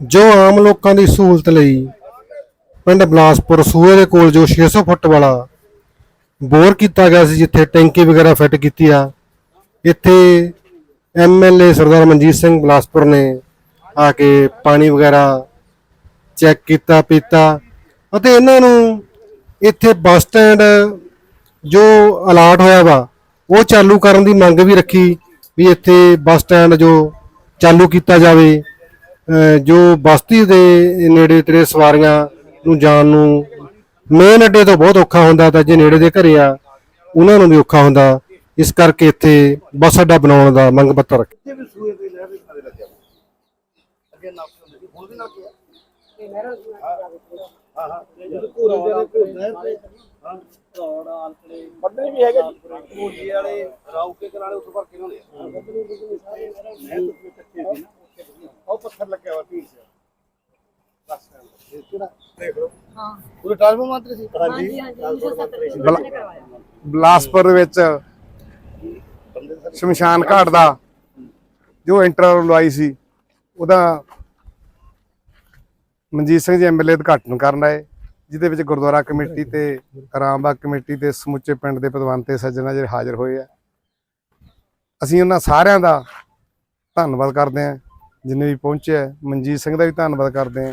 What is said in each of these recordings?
ਜੋ ਆਮ ਲੋਕਾਂ ਦੀ ਸਹੂਲਤ ਲਈ ਪਿੰਡ ਬਲਾਸਪੁਰ ਸੂਏ ਦੇ ਕੋਲ ਜੋ 600 ਫੁੱਟ ਵਾਲਾ ਬੋਰ ਕੀਤਾ ਗਿਆ ਸੀ, ਜਿੱਥੇ ਟੈਂਕੀ ਵਗੈਰਾ ਫਿੱਟ ਕੀਤੀ ਆ, ਇੱਥੇ ਐਮਐਲਏ ਸਰਦਾਰ ਮਨਜੀਤ ਸਿੰਘ ਬਲਾਸਪੁਰ ਨੇ ਆ ਕੇ ਪਾਣੀ ਵਗੈਰਾ ਚੈੱਕ ਕੀਤਾ, ਪੀਤਾ ਅਤੇ ਇਹਨਾਂ ਨੂੰ ਇੱਥੇ ਬੱਸ ਸਟੈਂਡ ਜੋ ਅਲਾਟ ਹੋਇਆ ਵਾ, ਉਹ ਚਾਲੂ ਕਰਨ ਦੀ ਮੰਗ ਵੀ ਰੱਖੀ ਵੀ ਇੱਥੇ ਬੱਸ ਸਟੈਂਡ ਜੋ ਚਾਲੂ ਕੀਤਾ ਜਾਵੇ। ਜੋ ਬਸਤੀ ਦੇ ਨੇੜੇ ਤੇੜੇ ਸਵਾਰੀਆਂ ਨੂੰ ਜਾਣ ਨੂੰ ਮੇਨ ਅੱਡੇ ਤੋਂ ਬਹੁਤ ਔਖਾ ਹੁੰਦਾ ਤਾਂ ਜੇ ਨੇੜੇ ਦੇ ਘਰੇ ਆ ਉਹਨਾਂ ਨੂੰ ਵੀ ਔਖਾ ਹੁੰਦਾ। ਇਸ ਕਰਕੇ ਇੱਥੇ ਬੱਸ ਅੱਡਾ ਬਣਾਉਣ ਦਾ ਮੰਗ ਪੱਤਰ ਰੱਖਿਆ। ਕਿਤੇ ਵੀ ਸੂਏ ਦੇ ਲਹਿਰ ਦੇ ਸਾਰੇ ਲੱਗਿਆ ਅੱਗੇ ਨਾਪ ਹੁੰਦੇ ਸੀ ਹੁਣ ਵੀ ਨਾਪ ਹੈ ਹਾਂ ਹਾਂ। ਜਦੋਂ ਪੂਰਾ ਦੇ ਨਹਿਰ ਤੇ। ਹਾਂ ਰੋਡ ਆਲਕੜੇ ਵੱਡੇ ਵੀ ਹੈਗੇ ਜੀ। ਮੋਜੀ ਵਾਲੇ ਰਾਉਕੇ ਕਰਾਲੇ ਉੱਥੋਂ ਭਰ ਕੇ ਲਿਆਉਂਦੇ ਆ। ਨਹਿਰ ਤੋਂ ਕੱਚੇ ਸੀ ਨਾ? ਉਹ ਪੱਥਰ ਲੱਗਿਆ ਹੋਇਆ ਪੀਰ ਸੇ ਬਸ ਦੇਖ ਲਓ। ਹਾਂ। ਪੂਰੇ ਟਰਾਂਸਫਰ ਮੰਤਰੀ ਸੀ। ਹਾਂਜੀ ਹਾਂਜੀ 1970 ਚ ਬਲਾ- ਨੇ ਕਰਵਾਇਆ। ਬਲਾਸਪੁਰ ਵਿੱਚ ਬੰਦੇ ਸਾਰੇ ਸ਼ਮਸ਼ਾਨ ਘਾਟ ਦਾ ਜੋ ਇੰਟਰ ਲਵਾਈ ਸੀ ਉਹਦਾ ਮਨਜੀਤ ਸਿੰਘ ਜੀ ਐਮਐਲਏ ਉਦਘਾਟਨ ਕਰਨ ਆਏ ਜਿਹਦੇ ਵਿੱਚ ਗੁਰਦੁਆਰਾ ਕਮੇਟੀ ਤੇ ਰਾਮਬਾਗ ਕਮੇਟੀ ਤੇ ਸਮੁੱਚੇ ਪਿੰਡ ਦੇ ਪਦਵੰਤ ਤੇ ਸੱਜਣਾ ਜਿਹੜੇ ਹਾਜ਼ਰ ਹੋਏ ਆ। ਅਸੀਂ ਉਹਨਾਂ ਸਾਰਿਆਂ ਦਾ ਧੰਨਵਾਦ ਕਰਦੇ ਹਾਂ। ਜਿੰਨੇ ਵੀ ਪਹੁੰਚੇ ਆ ਮਨਜੀਤ ਸਿੰਘ ਦਾ ਵੀ ਧੰਨਵਾਦ ਕਰਦੇ ਹਾਂ।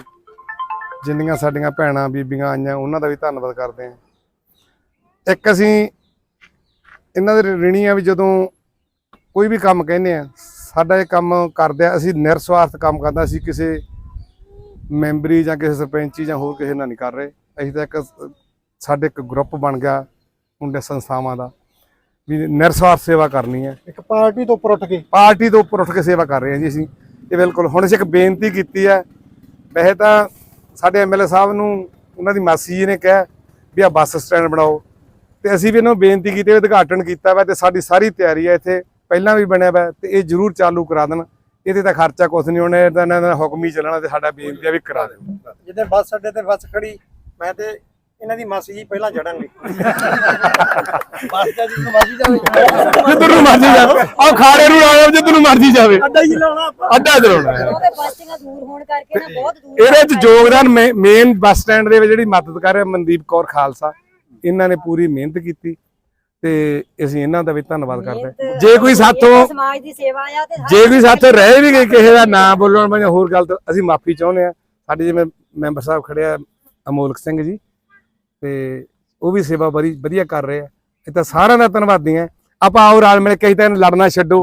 ਜਿੰਨੀਆਂ ਸਾਡੀਆਂ ਭੈਣਾਂ ਬੀਬੀਆਂ ਆਈਆਂ ਉਹਨਾਂ ਦਾ ਵੀ ਧੰਨਵਾਦ ਕਰਦੇ ਹਾਂ। ਇੱਕ ਅਸੀਂ ਇਹਨਾਂ ਦੇ ਰਿਣੀ ਆ ਵੀ ਜਦੋਂ ਕੋਈ ਵੀ ਕੰਮ ਕਹਿੰਦੇ ਆ ਸਾਡਾ ਇਹ ਕੰਮ ਕਰਦੇ ਆ ਅਸੀਂ ਨਿਰਸਵਾਰਥ ਕੰਮ ਕਰਦਾ ਅਸੀਂ ਕਿਸੇ ਮੈਂਬਰੀ ਜਾਂ ਕਿਸੇ ਸਰਪੰਚੀ ਜਾਂ ਹੋਰ ਕਿਸੇ ਨਾਲ ਨਹੀਂ ਕਰ ਰਹੇ। ਅਸੀਂ ਤਾਂ ਇੱਕ ਸਾਡੇ ਇੱਕ ਗਰੁੱਪ ਬਣ ਗਿਆ ਮੁੰਡੇ ਸੰਸਥਾਵਾਂ ਦਾ ਵੀ ਨਿਰਸਵਾਰਥ ਸੇਵਾ ਕਰਨੀ ਹੈ। ਇੱਕ ਪਾਰਟੀ ਤੋਂ ਉੱਪਰ ਉੱਠ ਕੇ। ਪਾਰਟੀ ਤੋਂ ਉੱਪਰ ਉੱਠ ਕੇ ਸੇਵਾ ਕਰ ਰਹੇ ਹਾਂ ਜੀ ਅਸੀਂ। ਇਹ ਬਿਲਕੁਲ, ਹੁਣ ਅਸੀਂ ਇੱਕ ਬੇਨਤੀ ਕੀਤੀ ਹੈ। ਵੈਸੇ ਤਾਂ ਸਾਡੇ ਐਮਐਲਏ ਸਾਹਿਬ ਨੂੰ, ਉਹਨਾਂ ਦੀ ਮਾਸੀ ਜੀ ਨੇ ਕਿਹਾ ਵੀ ਆ ਬੱਸ ਸਟੈਂਡ ਬਣਾਓ। ਤੇ ਅਸੀਂ ਵੀ ਇਹਨਾਂ ਨੂੰ ਬੇਨਤੀ ਕੀਤੀ ਹੈ ਉਦਘਾਟਨ ਕੀਤਾ ਵਾ ਤੇ ਸਾਡੀ ਸਾਰੀ ਤਿਆਰੀ ਹੈ ਇੱਥੇ, ਪਹਿਲਾਂ ਵੀ ਬਣਿਆ ਵਾ ਤੇ ਇਹ ਜ਼ਰੂਰ ਚਾਲੂ ਕਰਾ ਦੇਣ। ਇਹਦੇ ਤਾਂ ਖਰਚਾ ਕੁਝ ਨਹੀਂ ਹੋਣਾ, ਇਹਦਾ ਇਹਨਾਂ ਦਾ ਹੁਕਮ ਹੀ ਚੱਲਣਾ ਤੇ ਸਾਡਾ ਬੇਨਤੀ ਆ ਵੀ ਕਰਾ ਦੇਣ। ਜਿੱਦੇ ਬੱਸ ਅੱਡੇ ਤੇ ਬੱਸ ਖੜੀ, ਮੈਂ ਤੇ ਇਹਨਾਂ ਦੀ ਮਾਸੀ ਜੀ ਪਹਿਲਾਂ ਚੜਾਂਗੇ ਬਸ ਦਾ ਜਿੱਦੋਂ ਮਰਜ਼ੀ ਜਾਵੇ। ਜਿੱਧਰ ਨੂੰ ਮਰਜ਼ੀ ਜਾਵੇ। ਆਹ ਖਾੜੇ ਨੂੰ ਆਓ ਜਿੱਧਰ ਨੂੰ ਮਰਜ਼ੀ ਜਾਵੇ। ਅੱਡਾ ਹੀ ਲਾਉਣਾ ਆਪਾਂ। ਅੱਡਾ ਚਲਾਉਣਾ ਹੈ ਉਹਦੇ ਬਸਤੀਆਂ ਦੂਰ ਹੋਣ ਕਰਕੇ ਨਾ ਬਹੁਤ ਦੂਰ ਇਹਦੇ ਵਿੱਚ ਯੋਗਦਾਨ ਮੇਨ ਬੱਸ ਸਟੈਂਡ ਦੇ ਵਿੱਚ ਜਿਹੜੀ ਮਦਦ ਕਰ ਰਿਹਾ ਮਨਦੀਪ ਕੌਰ ਖਾਲਸਾ ਇਹਨਾਂ ਨੇ ਪੂਰੀ ਮਿਹਨਤ ਕੀਤੀ ਤੇ ਅਸੀਂ ਇਹਨਾਂ ਦਾ ਵੀ ਧੰਨਵਾਦ ਕਰਦੇ ਹਾਂ। ਜੇ ਕੋਈ ਸਾਥੋਂ ਸਮਾਜ ਦੀ ਸੇਵਾ ਆ ਤੇ ਜੇ ਕੋਈ ਸਾਥੋਂ ਰਹਿ ਵੀ ਗਏ ਕਿਸੇ ਦਾ ਨਾਂ ਬੋਲਣ ਮੈਂ ਹੋਰ ਗੱਲ ਤਾਂ ਅਸੀਂ ਮਾਫੀ ਚਾਹੁੰਦੇ ਆ ਸਾਡੇ ਜਿਵੇਂ ਮੈਂਬਰ ਸਾਹਿਬ ਖੜੇ ਆ ਅਮੋਲਕ ਸਿੰਘ ਜੀ ਤੇ ਉਹ ਵੀ ਸੇਵਾ ਬੜੀ ਵਧੀਆ ਕਰ ਰਹੇ ਆ। ਇਹ ਤਾਂ ਸਾਰਿਆਂ ਦਾ ਧੰਨਵਾਦੀ ਆ ਆਪਾਂ ਆਓ ਰਲ ਮਿਲ ਕੇ ਤਾਂ ਲੜਨਾ ਛੱਡੋ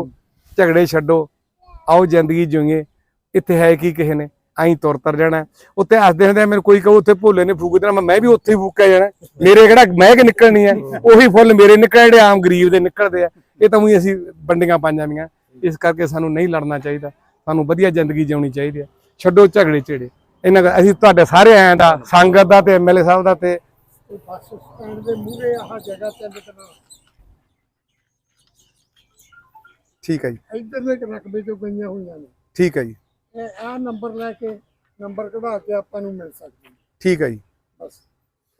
ਝਗੜੇ ਛੱਡੋ। ਆਓ ਜ਼ਿੰਦਗੀ ਜਿਉਈਏ ਇੱਥੇ ਹੈ ਕੀ ਕਿਸੇ ਨੇ? ਐਂ ਤੁਰ ਤਰ ਜਾਣਾ। ਉੱਤੇ ਹੱਸਦੇ ਹੁੰਦੇ ਆ, ਮੈਨੂੰ ਕੋਈ ਕਹੂ ਉੱਥੇ ਭੋਲੇ ਨੇ ਫੂਕ ਦੇਣਾ। ਮੈਂ ਵੀ ਉੱਥੇ ਹੀ ਫੂਕਿਆ ਜਾਣਾ। ਮੇਰੇ ਕਿਹੜਾ ਮੈਂ ਕਿ ਨਿਕਲਣੀ ਹੈ ਉਹੀ ਫੁੱਲ ਮੇਰੇ ਨਿਕਲ ਜਿਹੜੇ ਆਮ ਗਰੀਬ ਦੇ ਨਿਕਲਦੇ ਆ। ਇਹ ਤਾਂ ਉਹੀ ਅਸੀਂ ਵੰਡੀਆਂ ਪਾਈਆਂ ਵੀਆਂ। ਇਸ ਕਰਕੇ ਸਾਨੂੰ ਨਹੀਂ ਲੜਨਾ ਚਾਹੀਦਾ। ਸਾਨੂੰ ਵਧੀਆ ਜ਼ਿੰਦਗੀ ਜਿਉਣੀ ਚਾਹੀਦੀ ਹੈ ਛੱਡੋ ਝਗੜੇ ਝੇੜੇ। ਇਹਨਾਂ ਅਸੀਂ ਤੁਹਾਡੇ ਸਾਰੇ ਆਇਆਂ ਦਾ ਸੰਗਤ ਦਾ ਤੇ ਐਮਐਲਏ ਸਾਹਿਬ ਦਾ ਤੇ ਬੱਸ ਸਟੈਂਡ ਦੇ ਮੂਹਰੇ ਆਹ ਜਗ੍ਹਾ ਤੇ ਬਤਨਾ ਠੀਕ ਹੈ ਜੀ। ਇੱਧਰ ਦੇ ਰਕਬੇ ਚੋਂ ਗਈਆਂ ਹੋਈਆਂ ਨੇ। ਠੀਕ ਹੈ ਜੀ। ਇਹ ਆਹ ਨੰਬਰ ਲੈ ਕੇ ਨੰਬਰ ਕਢਾ ਕੇ ਆਪਾਂ ਨੂੰ ਮਿਲ ਸਕਦੇ ਠੀਕ ਹੈ ਜੀ। ਬਸ।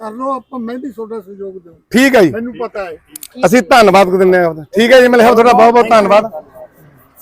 ਕਰ ਲਓ ਆਪਾਂ ਮੈਂ ਵੀ ਤੁਹਾਡਾ ਸਹਿਯੋਗ ਦੇਵਾਂ ਠੀਕ ਹੈ ਜੀ। ਮੈਨੂੰ ਪਤਾ ਹੈ। ਅਸੀਂ ਧੰਨਵਾਦ ਦਿੰਦੇ ਹਾਂ। ਆਪਦਾ। ਠੀਕ ਹੈ ਜੀ ਸਾਹਿਬ ਤੁਹਾਡਾ ਬਹੁਤ ਬਹੁਤ ਧੰਨਵਾਦ।